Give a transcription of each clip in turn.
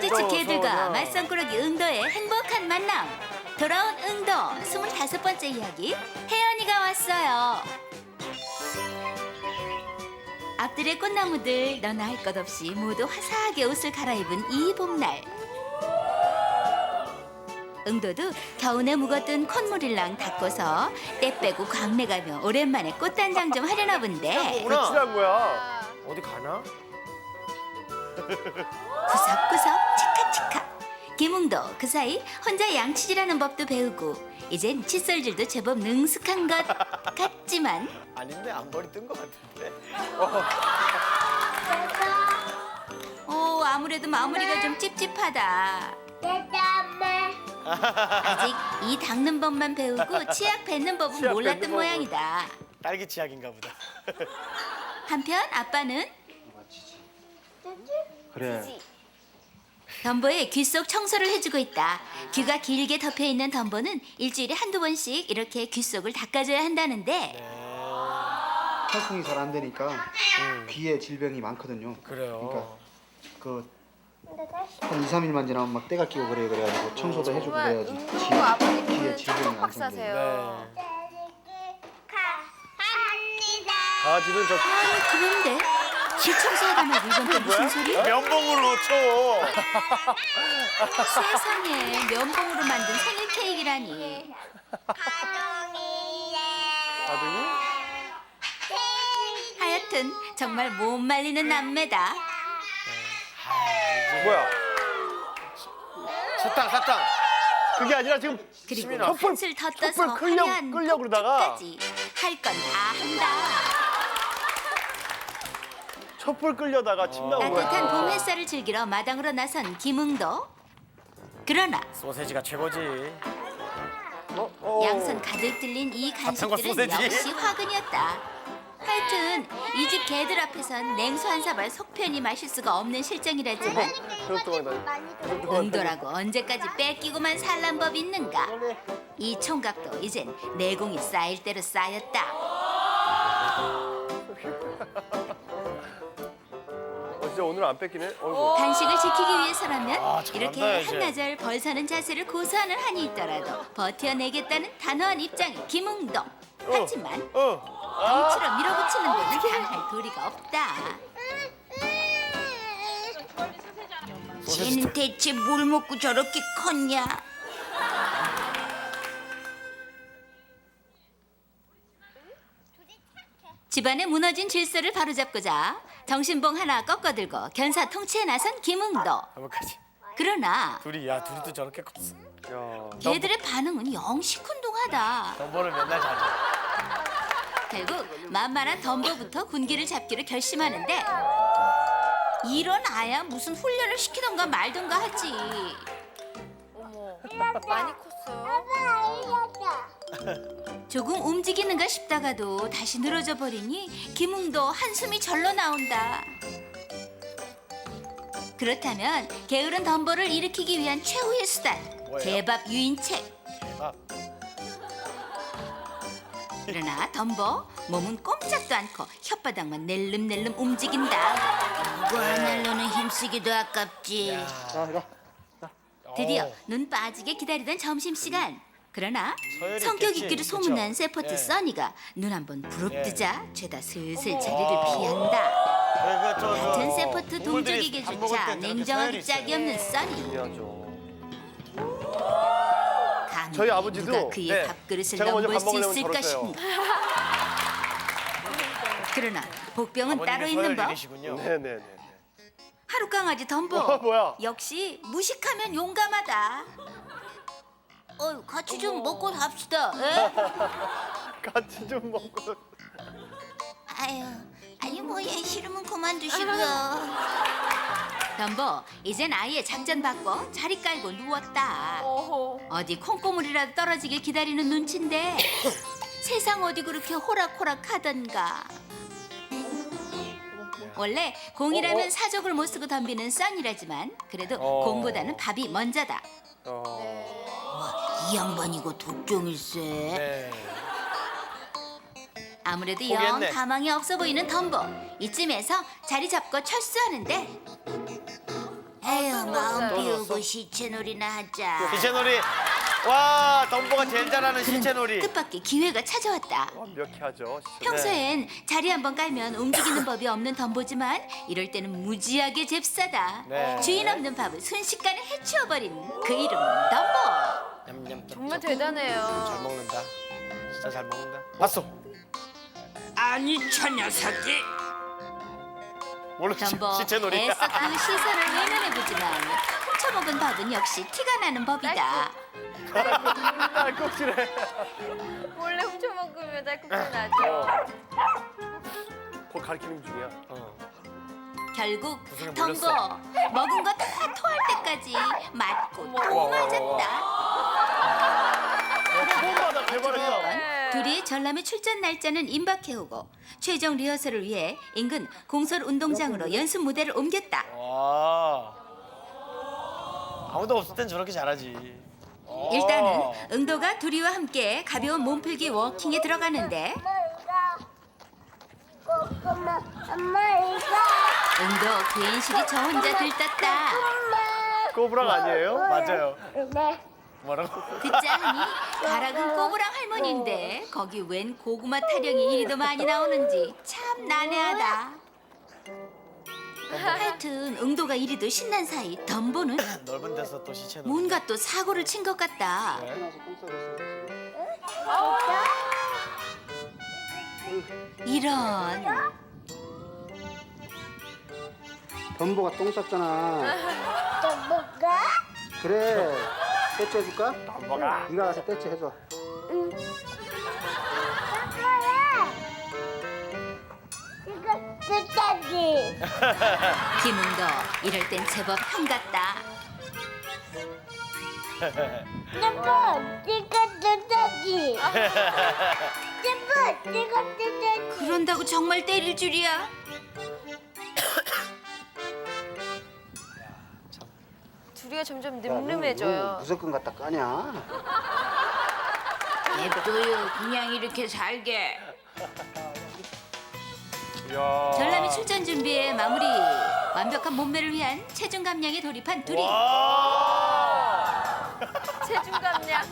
무서워, 개들과. 말썽꾸러기 응도의 행복한 만남. 돌아온 응도 스물다섯 번째 이야기 혜연이가 왔어요. 앞들의 꽃나무들 너나 할 것 없이 모두 화사하게 옷을 갈아입은 이 봄날. 응도도 겨우내 묵었던 콧물이랑 닦고서 때 빼고 광내 가며 오랜만에 꽃단장 좀 하려나 본데 거야. 어디 가나? 구석구석 치카치카 김웅도 그 사이 혼자 양치질하는 법도 배우고 이젠 칫솔질도 제법 능숙한 것 같지만 아닌데 앞머리 뜬 것 같은데. 오 아무래도 마무리가 좀 찝찝하다 아직 이 닦는 법만 배우고 치약 뱉는 법은 치약 몰랐던 뱉는 법은. 모양이다 딸기 치약인가 보다. 한편 아빠는 그래. 덤보의 귀 속 청소를 해주고 있다. 귀가 길게 덮여 있는 덤보는 일주일에 한두 번씩 이렇게 귀 속을 닦아줘야 한다는데 탈풍이 잘 안 되니까 귀에 질병이 많거든요. 그래요. 그러니까 그한 2, 3일만 지나면 막 때가 끼고 그래 그래가지고 청소도 해주고 그래야지 응도 귀- 아버님은 귀에 질병이 척척 안 박사세요. 네. 강아지는 저 아, 그런데 말고 이건 또 무슨 소리? 면봉으로 쳐. 세상에 면봉으로 만든 생일 케이크라니. 하여튼 정말 못 말리는 남매다. 뭐야? 사탕 사탕. 그게 아니라 지금 그리고 시민아. 한술 더 떠서 촛불 끌려- 화려한 끌려 그러다가. 까지 할 건 다 한다. 촛불 끌려다가 침 나온 거야. 따뜻한 봄 햇살을 즐기러 마당으로 나선 김웅도. 그러나 소세지가 최고지. 어? 어. 양손 가득 들린 이 사탕과 간식들은 소세지. 역시 화근이었다. 하여튼 이 집 개들 앞에선 냉수 한 사발 속편히 마실 수가 없는 실정이라지만 응도라고 언제까지 뺏기고만 살란 법 있는가? 이 총각도 이젠 내공이 쌓일 대로 쌓였다. 진짜 오늘 안 뺏기네. 어이구. 간식을 지키기 위해서라면 아, 이렇게. 한나절 벌서는 자세를 고수하는 한이 있더라도 버텨내겠다는 단호한 입장의 김웅도. 하지만 어. 덩치로 밀어붙이는 데는 당할 도리가 없다. 쟤는 대체 뭘 먹고 저렇게 컸냐? 집안에 무너진 질서를 바로잡고자 정신봉 하나 꺾어들고 견사 통치에 나선 김웅도. 한번까지. 그러나 둘이 야 둘이 또 저렇게 컸어. 야. 걔들의 반응은 영 시큰둥하다. 덤보를 맨날 자주. 결국 만만한 덤보부터 군기를 잡기로 결심하는데 이런 아야 무슨 훈련을 시키던가 말던가 하지. 어머, 많이 컸어요. 조금 움직이는가 싶다가도 다시 늘어져 버리니 김웅도 한숨이 절로 나온다. 그렇다면 게으른 덤보를 일으키기 위한 최후의 수단 뭐예요? 개밥 유인책. 그러나 덤보 몸은 꼼짝도 않고 혓바닥만 낼름낼름 움직인다. 이거 하나로는 힘쓰기도 아깝지. 자 이거 드디어 어. 눈 빠지게 기다리던 점심 시간. 그러나 서열이 성격 있겠지, 있기로 그쵸? 소문난 세포트 예. 써니가 눈 한번 부릅뜨자 죄다 슬슬 자리를 어. 피한다. 그러니까 저, 저, 같은 어, 세포트 동물들이 밥 먹을 동족에게조차 땐 저렇게 냉정하기 서열이 있어요. 짝이 없는 써니. 감히 저희 아버지도, 누가 그의 네, 밥그릇을 제가 먼저 넘볼 밥 수 먹으려면 있을 저랬어요. 것인가. 그러나 복병은 따로 있는 법. 서열이시군요. 네네네. 하루 강아지 덤보 어, 뭐야? 역시 무식하면 용감하다. 어, 같이 좀 먹고 갑시다. 에? 같이 좀 먹고. 아유, 아니 뭐얘 싫으면 그만두시고요. 덤보, 이젠 아예 작전 바꿔 자리 깔고 누웠다. 어허. 어디 콩고물이라도 떨어지길 기다리는 눈치인데 세상 어디 그렇게 호락호락 하던가. 원래 공이라면 사족을 못 쓰고 덤비는 썬이라지만 그래도 어. 공보다는 밥이 먼저다. 어. 이 양반이고 독종일세. 네. 아무래도 영 포기했네. 가망이 없어 보이는 덤보. 이쯤에서 자리 잡고 철수하는데 에휴 마음. 비우고 시체놀이나 하자. 시체놀이. 와, 덤보가 제일 잘하는 시체놀이. 뜻밖의 기회가 찾아왔다. 완벽히 하죠. 시체놀이. 평소엔 자리 한번 깔면 움직이는 법이 없는 덤보지만 이럴 때는 무지하게 잽싸다. 네. 주인 없는 밥을 순식간에 해치워버린 그 이름 덤보. 냠냠. 정말 대단해요. 잘 먹는다. 진짜 잘 먹는다. 봤어. 아니 저 녀석이 시체 놀이. 애써 그 시선을 외면해보지만 훔쳐먹은 밥은 역시 티가 나는 법이다. 딸꾹질해. 원래 훔쳐 먹으면 딸꾹질 나죠. 곧 가르치는 중이야. 어. 결국 덤보 물렸어. 먹은 거 다 토할 때까지 맞고 와, 와, 맞았다. 개발했어. 네. 둘이 전람회 출전 날짜는 임박해오고 최종 리허설을 위해 인근 공설 운동장으로 연습 무대를 옮겼다. 와. 아무도 없을 땐 저렇게 잘하지. 일단은 응도가 둘이와 함께 가벼운 몸풀기 워킹에 들어가는데 엄마, 엄마 이거 응도 괜시리 저 혼자 들떴다. 꼬부랑 아니에요? 맞아요. 네. 뭐라고? 듣자 하니 가락은 꼬부랑 할머니인데 거기 웬 고구마 타령이 이리도 많이 나오는지 참 난해하다. 하여튼 응도가 이리도 신난 사이 덤보는 넓은 데서 또 시체놀이. 뭔가 또 사고를 친 것 같다. 네. 이런 덤보가 똥 쌌잖아. 또 뭐가? 그래. 떼치 해줄까? 뭐가? 네가 가서 떼치 해줘. 아빠야. 이거 끝까지. 김응도 이럴 땐 제법 형 같다. 아빠, 이거 끝까지. 아빠, 이거 끝까지. 그런다고 정말 때릴 줄이야? 둘이가 점점 야, 너 늠름해져요. 무조건 갖다 까냐? 냅둬요 그냥 이렇게 살게. 이야. 전람이 출전 준비에 마무리. 완벽한 몸매를 위한 체중 감량에 돌입한 둘이. 와. 체중 감량.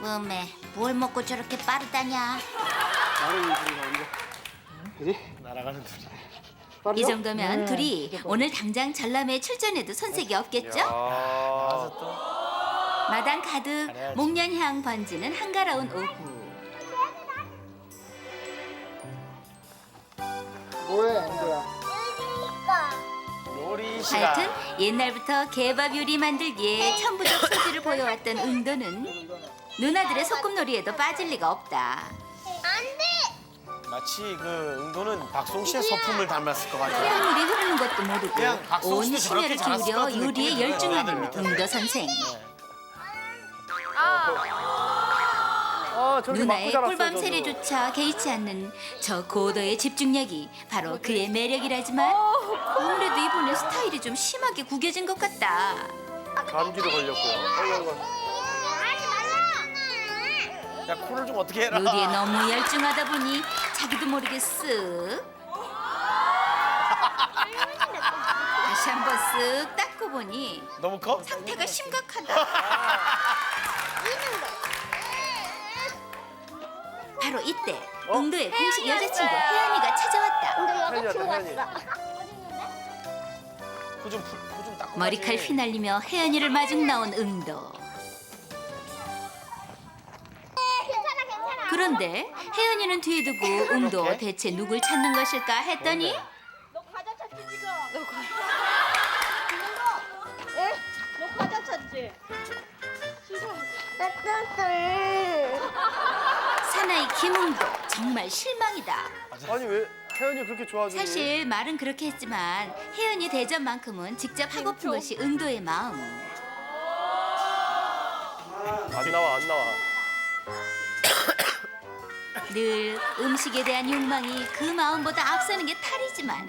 몸매 뭘 먹고 저렇게 빠르다냐? 나는 언제? 그지? 날아가는 둘이. 이 정도면 둘이 오늘 당장 전람회 출전해도 손색이 없겠죠? 야. 마당 가득. 목련향 번지는 한가로운 오후. 뭐해? 요리 시간. 하여튼 옛날부터 개밥 요리 만들기에 천부적 소질을 보여왔던 응도는 누나들의 소꿉놀이에도 빠질 리가 없다. 마치 그 응도는 박송 씨의 소품을 닮았을 것 같아요. 콧물이 흐르는 것도 모르고 그냥 박수홍 온 저렇게 심혈을 것 기울여 같은 요리에 느낌이 들어요. 응도 선생. 아, 아, 저렇게 누나의 자랐어요, 꿀밤 저도. 세례조차 개의치 않는 저 고도의 집중력이 바로 그의 매력이라지만 아무래도 이번에 스타일이 좀 심하게 구겨진 것 같다. 감기도 걸렸고요. 야, 코를 좀 어떻게 해라. 요리에 너무 열중하다 보니 자기도 모르게 쓱 다시 한번 쓱 닦고 보니 너무 커? 상태가 심각하다. 바로 이때 응도의 공식 여자친구 혜연이가 찾아왔다. 우리 여자친구 혜연이, 왔어. 코좀 코 좀 닦고. 머리칼 가지. 휘날리며 혜연이를 마중 나온 응도. 괜찮아, 괜찮아. 그런데 혜연이는 뒤에 두고 이렇게? 대체 누굴 찾는 것일까 했더니 너 과자 찾지 지금? 너 과- 응? 너 과자 찾지? 사나이 김응도 정말 실망이다. 아니 왜 혜연이 그렇게 좋아하지? 사실 말은 그렇게 했지만 혜연이 대전만큼은 직접 하고픈 것이 응도의 마음. 안 나와 안 나와. 늘 음식에 대한 욕망이 그 마음보다 앞서는 게 탈이지만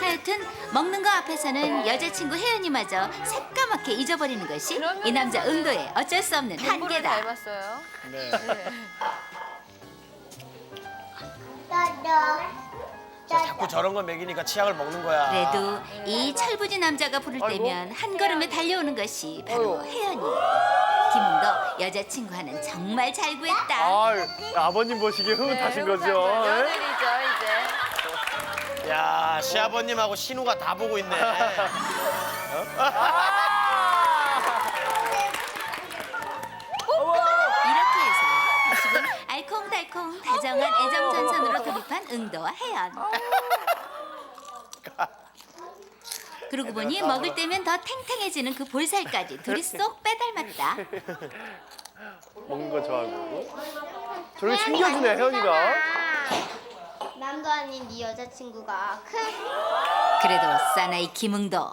하여튼 먹는 거 앞에서는 여자친구 혜연이마저 새까맣게 잊어버리는 것이 이 남자 응도의 어쩔 수 없는 한계다. 닮았어요. 네. 네. 자, 자꾸 자꾸 저런 거 먹이니까 치약을 먹는 거야. 그래도 이 철부지 남자가 부를 때면 한 걸음에 달려오는 것이 바로 혜연이. 김웅도 여자친구와는 정말 잘 구했다. 아, 아버님 보시기에 흥은 타신 거죠. 예? 며느리죠 이제. 야 시아버님하고 신우가 다 보고 있네. 이렇게 해서 다시금 알콩달콩 다정한 애정 전선으로 돌입한 응도와 혜연. 그러고 보니 먹을 때면 더 탱탱해지는 그 볼살까지 둘이 쏙 빼닮았다. 먹는 거 좋아하고. 저렇게 챙겨주네, 혜연이가. 남도 아닌 네 여자친구가 큰 그래도 사나이 김응도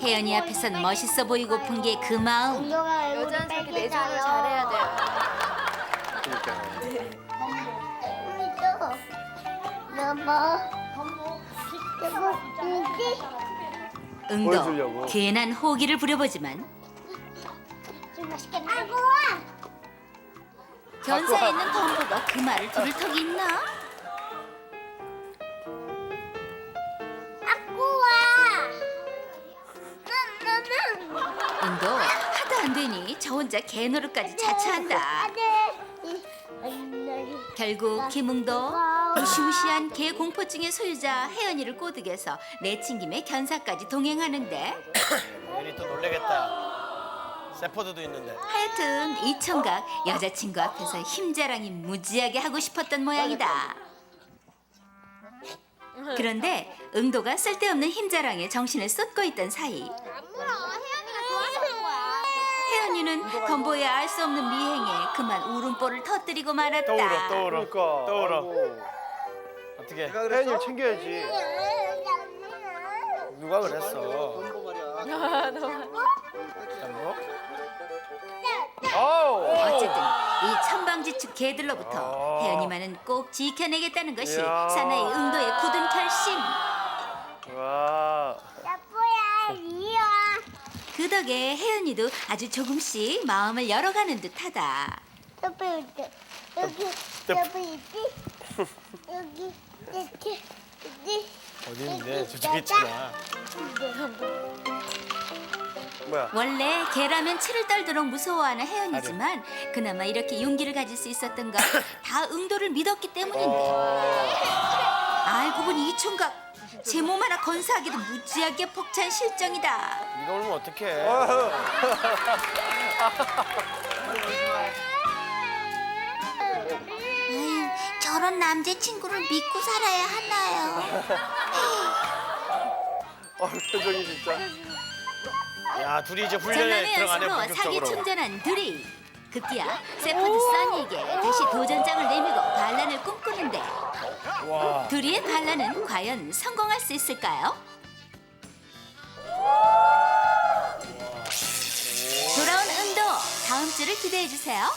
혜연이 앞에선 멋있어 보이고픈 게 그 마음. 여자는 저렇게 내조를. 잘해야 돼요. 그러니까. 여보 여보 이게 응도 보여주려고. 괜한 호기를 부려보지만. 좀 아고 견사에 있는 덤보가 그 말을 들을 턱이 있나? 아고와 응도 하도 안 되니 저 혼자 개 노릇까지 자처한다. 결국 김웅도 무시무시한 개 공포증의 소유자 혜연이를 꼬드겨서 내친 김에 견사까지 동행하는데 괜히 또 놀래겠다. 세포드도 있는데. 하여튼 이 총각 여자친구 앞에서 힘자랑이 무지하게 하고 싶었던 모양이다. 그런데 응도가 쓸데없는 힘자랑에 정신을 쏟고 있던 사이 안 물어 혜연이가 좋아하는 거야 혜연이는 덤보의 알 수 없는 미행에 그만 울음보를 터뜨리고 말았다. 또 울어 또 울어. 어떻게? 혜연이를 챙겨야지. 누가 그랬어? 덤보 말이야. 뭐? 아우. 어쨌든 이 천방지축 개들로부터 아. 혜연이만은 꼭 지켜내겠다는 것이 이야. 사나이 응도의 굳은 결심. 와. 그 덕에 혜연이도 아주 조금씩 마음을 열어가는 듯하다. 여기 여기 있지 여기 이렇게 어디 있는데 저쪽에 있잖아. 뭐야? 원래 개라면 치를 떨도록 무서워하는 혜연이지만 그나마 이렇게 용기를 가질 수 있었던 건 다 응도를 믿었기 때문인데 알고 보니 이 총각 제 몸 하나 건사하기도 무지하게 벅찬 실정이다. 네가 울면 어떡해? 저런 남자친구를 믿고 살아야 하나요? 아, 표정이 진짜. 야 둘이 이제 훈련에 들어가네 연습으로 사기 본격적으로. 충전한 둘이 급기야 세포드 써니에게 다시 도전장을 내밀고 반란을 꿈꾸는데 와. 둘이의 반란은 과연 성공할 수 있을까요? 돌아온 응도 다음 주를 기대해 주세요.